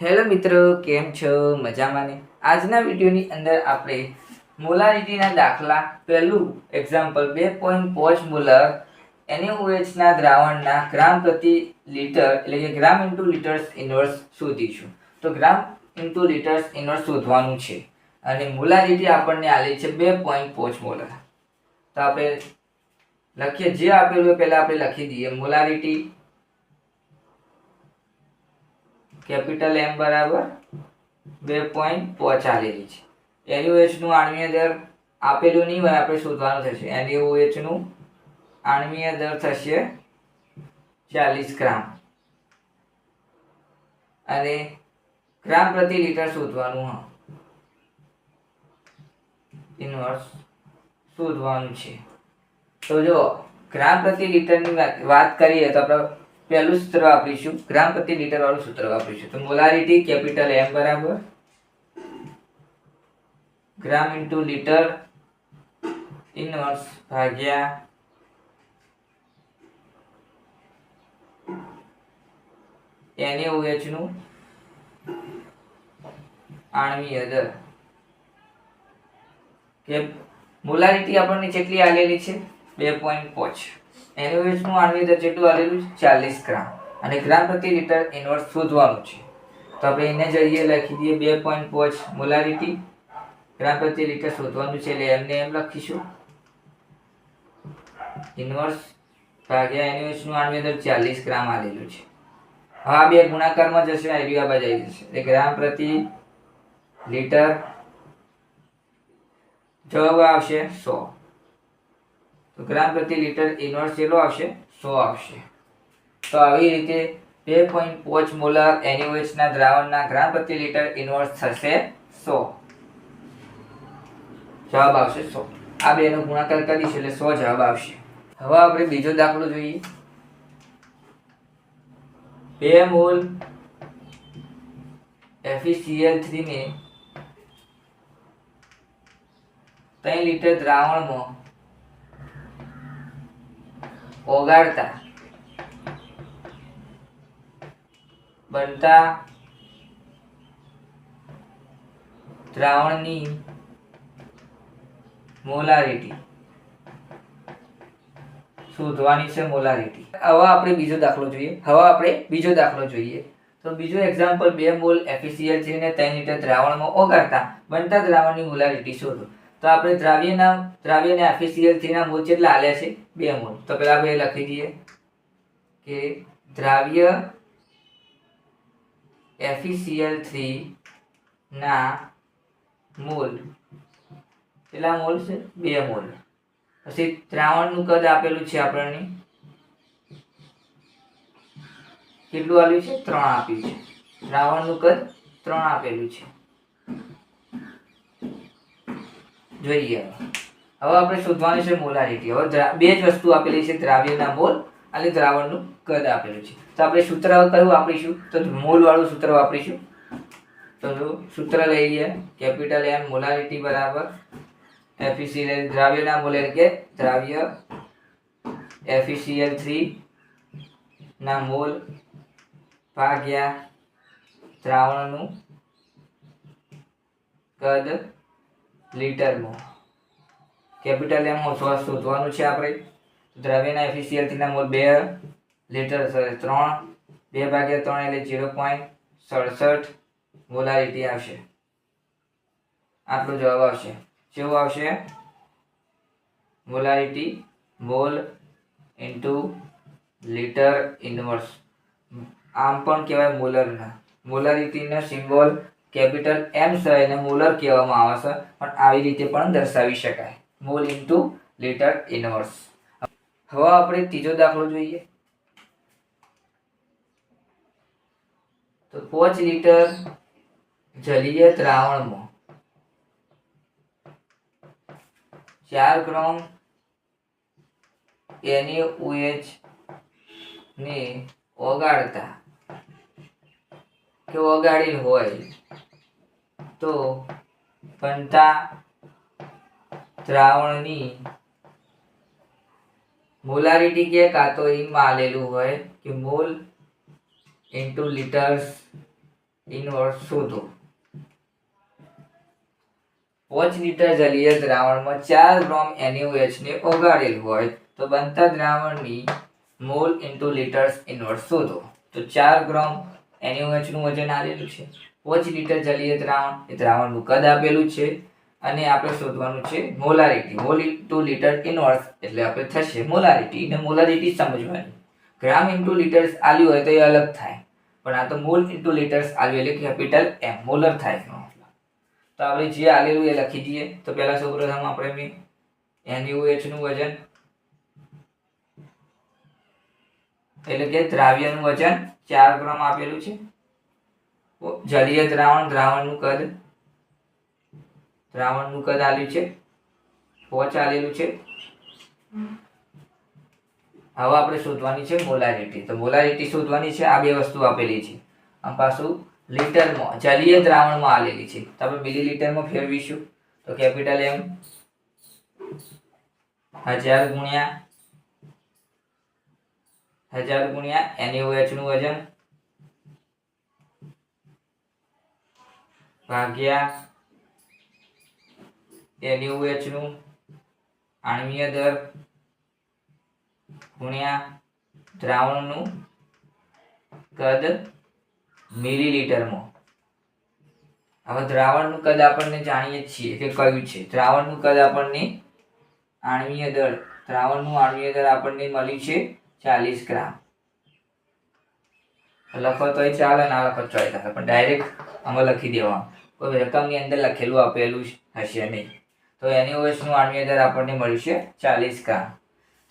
Hello મિત્રો, કેમ છો? મજામાં ને આજના વિડીયોની અંદર આપણે મોલારિટીના દાખલા પહેલું એક્ઝામ્પલ બે પોઈન્ટ પાંચ મોલર એનએઓએચના દ્રાવણના ગ્રામ પ્રતિ લીટર, એટલે કે ગ્રામ ઇન્ટુ લીટર્સ ઇન્વર્સ શોધીશું. તો ગ્રામ ઇન્ટુ લીટર્સ ઇન્વર્સ શોધવાનું છે. અને મોલારિટી આપણને આલી છે બે પોઈન્ટ પાંચ મોલર તો આપણે લખીએ, જે આપેલું પહેલાં આપણે લખી દઈએ. મોલારિટી કેપિટલ એમ બરાબર બે પોઈન્ટ પહોંચાડેલી આલેલી છે એનયુએચનું આણ્વીય દર આપેલું નહીં હોય, આપણે શોધવાનું થશે. એનયુએચનું આણમીય દર થશે ચાલીસ ગ્રામ. અને ગ્રામ પ્રતિ લીટર શોધવાનું ઇન્વર્સ શોધવાનું છે. તો જો, ગ્રામ પ્રતિ લીટરની વાત કરીએ તો આપણે પહેલું સૂત્ર વાપરીશું. ગ્રામ પ્રતિ લીટર વાળું સૂત્ર વાપરીશું. તો મોલારિટી કેપિટલ એમ બરાબર? ગ્રામ ઇન્ટુ લીટર ઇનવર્સ ભાગ્યા NaOH નું આણવી અદર કે મોલારિટી આપણને કેટલી આલેલી છે? બે પોઈન્ટ પાંચ. એનઓએચનું આણ્વીય દર આવેલું છે, ચાલીસ ગ્રામ. અને ગ્રામ પ્રતિ લીટર ઇન્વર્સ શોધવાનું છે. તો આપણે એને જઈએ લખી દઈએ બે પોઈન્ટ પાંચ મોલારિટી. ગ્રામ પ્રતિ લીટર શોધવાનું છે, એટલે એમને એમ લખીશું. ઇન્વર્સ ભાગ્યા એનઓએચનું આણ્વીય દર ચાલીસ ગ્રામ આવેલું છે. હા બે ગુણાકારમાં જશે, આ એરિયા બાજુ આવી જશે. એટલે ગ્રામ પ્રતિ લીટર જવાબ આવશે સો. તો ગ્રામ પ્રતિ લીટર ઇન્વર્સ કેટલો આવશે? સો આવશે. તો આવી રીતે બે પોઈન્ટ પાંચ મોલર NaOH દ્રાવણના ગ્રામ પ્રતિ લીટર ઇન્વર્સ થશે સો. જવાબ આવશે સો. આ બેનો ગુણાકાર કરીશું એટલે સો જવાબ આવશે. હવે આપણે બીજો દાખલો જોઈએ. બે મોલ FeCl3 ને ત્રણ લીટર દ્રાવણમાં ઓગાળતા. બનતા દ્રાવણની મોલારિટી. શોધવાની છે મોલારિટી. હવે આપણે બીજો દાખલો જોઈએ. હવે આપણે બીજો દાખલો જોઈએ. તો બીજો એક્ઝામ્પલ બે મોલ એફિસિયલ છે ને ત્રણ લીટર દ્રાવણમાં ઓગાળતા. બનતા દ્રાવણની મોલારિટી શોધો. તો આપણે દ્રાવ્યના, દ્રાવ્યને FeCl ના મોલ કેટલા આલ્યા છે, બે મોલ તો પહેલા આપણે લખી દઈએ કે દ્રાવ્ય FeCl3 ના મોલ કેટલા મોલ છે? બે મોલ પછી દ્રાવણનું કદ આપેલું છે આપણને. કેટલું આપ્યું છે? ત્રણ આપ્યું છે. દ્રાવણનું કદ ત્રણ આપેલું છે. જોઈએ. હવે આપણે શોધવાની છે મોલારિટી. હવે બે જ વસ્તુ આપેલી છે, દ્રાવ્યના મોલ અને દ્રાવણનું કદ આપેલું છે. તો આપણે સૂત્ર કયું વાપરીશું? તો મોલવાળું સૂત્ર વાપરીશું. તો સૂત્ર લઈએ. કેપિટલ એમ મોલારિટી બરાબર. એફિસિયલ દ્રાવ્યના મોલ એટલે કે દ્રાવ્ય. FeCl3 ના મોલ ભાગ્યા દ્રાવણનું કદ લીટરમાં. કેપિટલ એમ શોધવાનું છે આપણે. દ્રવ્યના એફિશિયન્સીના મૂળ બે લીટર ત્રણ. બે ભાગ્યા ત્રણ એટલે ઝીરો પોઈન્ટ સડસઠ મોલારિટી આવશે. આટલો જવાબ આવશે. કેવું આવશે? Molarity mole into litre inverse આમ પણ કહેવાય મોલરના. મોલારિટીનો સિમ્બોલ કેપિટલ એમ છે એને મોલર કહેવામાં આવે છે, પણ આવી રીતે પણ દર્શાવી શકાય. Mole into litre inverse. હવે આપણે ત્રીજો દાખલો જોઈએ. તો પાંચ લીટર જલીય દ્રાવણમાં ચાર ગ્રામ NaOH ને ઓગાળતા કે ઓગાળેલ હોય. તો પંતા દ્રાવણની મોલારિટી કે કાં તો એમાં આલેલું હોય કે મોલ ઇન્ટુ લીટર્સ ઇનવર્સ શોધો પાંચ લીટર જલીય દ્રાવણમાં ચાર ગ્રામ NaOH ને ઓગાળેલ હોય તો બનતા દ્રાવણની મોલ ઇન્ટુ લીટર્સ ઇનવર્સ શોધો તો. ચાર ગ્રામ NaOH નું વજન આવેલું છે. પાંચ લીટર જલીય દ્રાવણ, એ દ્રાવણનું કદ આપેલું છે અને આપણે શોધવાનું છે molarity. Mole into litre inverse એટલે આપણે થશે મોલારિટી. ને મોલારિટી સમજવાની. ગ્રામ ઇન્ટુ લીટર્સ આલ્યું હોય તો એ અલગ થાય. પણ આ તો મોલ ઇન્ટુ લીટર્સ આલ્યું એટલે કેપિટલ એમ, મોલર થાય એનો મતલબ. તો આપણે જે આલેલું એ લખી દઈએ. તો પહેલાં સૌપ્રથમ આપણે મેં NaOH નું વજન એટલે કે દ્રાવ્યનું વજન ચાર ગ્રામ આપેલું છે. જલીય દ્રાવણ, દ્રાવણનું કદ. દ્રાવણનું કદ આલ્યું છે. પોચ આલેલું છે. હવે આપણે શોધવાની છે મોલારિટી. તો મોલારિટી શોધવાની છે, આ બે વસ્તુ આપેલી છે. આમ પાછું લીટરમાં, જલીય દ્રાવણમાં આલેલી છે. તો આપણે મિલીલીટરમાં ફેરવીશું. તો કેપિટલ એમ હજાર ગુણ્યા હજાર ગુણ્યા NaOH નું વજન ભાગ્યા NaOH નું આણવીય દર ગુણ્યા દ્રાવણનું કદ મિલીલીટરમાં. હવે દ્રાવણનું કદ આપણને જાણીએ છીએ કે કયું છે. દ્રાવણનું કદ આપણને આણવીય દળ દ્રાવણનું આણવીય દળ આપણને મળ્યું છે ચાલીસ ગ્રામ. લખો એ ચાલે, ના લખો તોય ચાલે પણ ડાયરેક્ટ આમાં લખી દેવાનું. કોઈ રકમની અંદર લખેલું આપેલું હશે નહીં. તો એની ઓએસનું આણવી દર આપણને મળ્યું ચાલીસ ગ્રામ.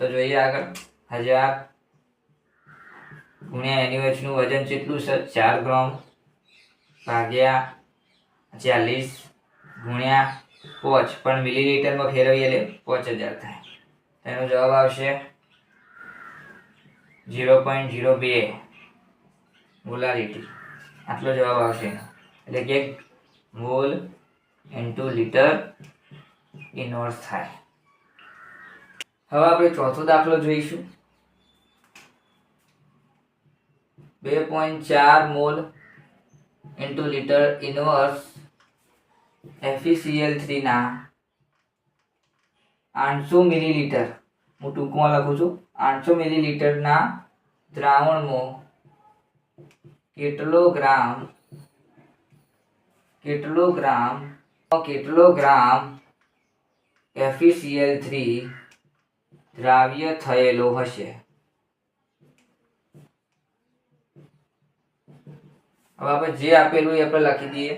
તો જોઈએ આગળ. હજાર ગુણ્યા એની નું વજન કેટલું છે? ચાર ગ્રામ ભાગ્યા ચાલીસ ગુણ્યા પોચ. પણ મિલીલીટરમાં ફેરવીએ એટલે પોચ હજાર થાય. તેનો જવાબ આવશે ઝીરો પોઈન્ટ ઝીરો બે. મોલારિટી આટલો જવાબ આવશે. એટલે કે મોલ ઇન્ટુ લીટર ઇનવર્સ થાય. હવે આપણે ચોથો દાખલો જોઈશું. બે પોઈન્ટ ચાર mole into litre inverse F E C L થ્રીના આઠસો મિલીલીટર. હું ટૂંકમાં લખું છું. આઠસો મિલીલીટરના દ્રાવણમાં કેટલો ગ્રામ કેટલો ગ્રામ કેટલો ગ્રામ એફીસીએલ થ્રી દ્રાવ્ય થયેલો હશે? હવે આપણે જે આપેલું એ આપણે લખી દઈએ.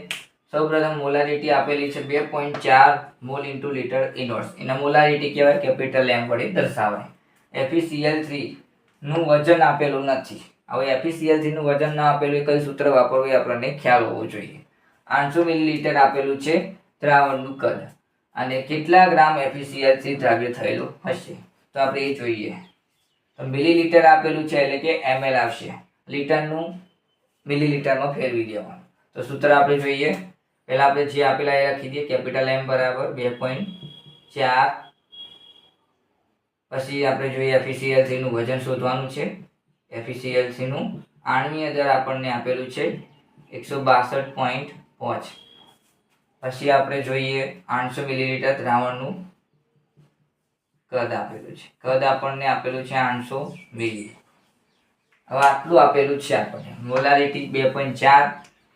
સૌપ્રથમ મોલારિટી આપેલી છે બે પોઈન્ટ ચાર મોલ ઇન્ટુ લીટર ઇનોર્સ એના મોલારિટી કહેવાય કેપિટલ એમ વડે દર્શાવાય. એફીસીએલ થ્રીનું વજન આપેલું નથી. હવે એફીસીએલ થ્રીનું વજન ના આપેલું કઈ સૂત્ર વાપરવું એ આપણને ખ્યાલ હોવો જોઈએ. આઠસો મિલીલીટર આપેલું છે દ્રાવણનું કદ. અને કેટલા ગ્રામ એફીસીએલ થ્રી દ્રાવ્ય થયેલું હશે? તો આપણે એ જોઈએ. તો મિલીલીટર આપેલું છે એટલે કે એમએલ આવશે. લીટરનું મિલીલીટરમાં ફેરવી દેવાનું. તો સૂત્ર આપણે જોઈએ. પહેલા આપણે જે આપેલા એ લખી દઈએ, કેપિટલ એમ બરાબર બે પોઈન્ટ ચાર. પછી આપણે જોઈએ એફીસીએલ વજન શોધવાનું છે. એફીસીએલ થ્રીનું આણ્વીય આપણને આપેલું છે એકસો બાસઠ પોઈન્ટ પાંચ. પછી આપણે જોઈએ આઠસો મિલીલીટર દ્રાવણનું કદ આપેલું છે. કદ આપણને આપેલું છે આઠસો મિલી હવે આટલું આપેલું છે આપણને. મોલારિટી બે પોઈન્ટ ચાર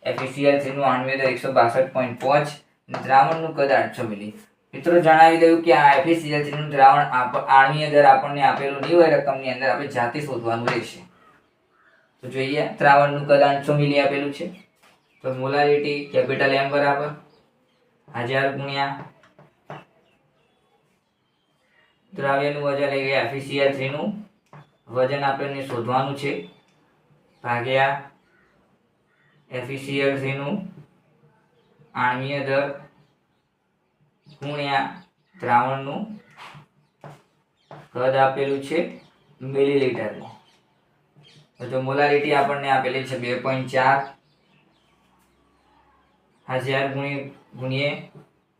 એફીસીએલ થ્રીનું આણ્વીય દર એકસો બાસઠ પોઈન્ટ પાંચ દ્રાવણનું કદ આઠસો મિલી. મિત્રો જણાવી દઉં કે આ એફીસીએલ થ્રીનું દ્રાવણ આણવીય દર આપણને આપેલું નહીં હોય રકમની અંદર આપણે જાતે શોધવાનું રહેશે. તો જોઈએ, દ્રાવણનું કદ આઠસો મિલી આપેલું છે. તો મોલારિટી, કેપિટલ એમ બરાબર, હજાર ગુણ્યા દ્રાવ્યનું વજન એ એફીસીએલ થ્રીનું વજન આપણને શોધવાનું છે. ભાગ્યા થ્રીનું આણ્વીય દર ગુણ્યા દ્રાવણનું કદ આપેલું છે મિલીલીટરમાં. તો મોલારિટી આપણને આપેલી છે બે પોઈન્ટ ચાર, હજાર ગુણી ગુણીએ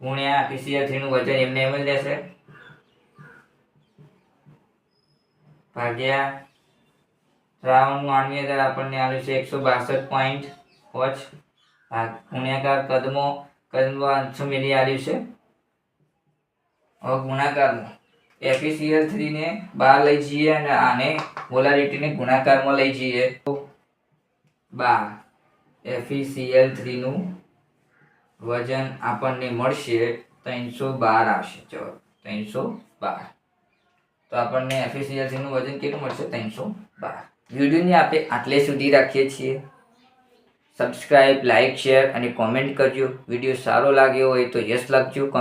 ગુણ્યા એફીસીએલ થ્રીનું વજન એમને એમ જ રહેશે ભાગ્યા દ્રાવણનું આણ્વીય દર આપણને આવ્યું છે એકસો બાસઠ પોઈન્ટ પાંચ ભાગ ગુણ્યાકાર કદમો કદમો આઠસો મિલી આવ્યું છે. હવે ગુણાકારમાં. એફીસીએલ થ્રીને બહાર લઈ જઈએ અને આને પોલારિટીને ગુણાકારમાં લઈ જઈએ. તો બાર એફીસીએલ થ્રીનું વજન આપણને મળશે ત્રણસો બાર આવશે. ચલો, ત્રણસો બાર. તો આપણને એફીસીએલ થ્રીનું વજન કેટલું મળશે? ત્રણસો બાર. વિડીયોને આપણે આટલે સુધી રાખીએ છીએ. સબસ્ક્રાઇબ લાઇક શેર અને કોમેન્ટ કરજો. વીડિયો સારો લાગ્યો હોય તો યસ લખજો. કોમેન્ટ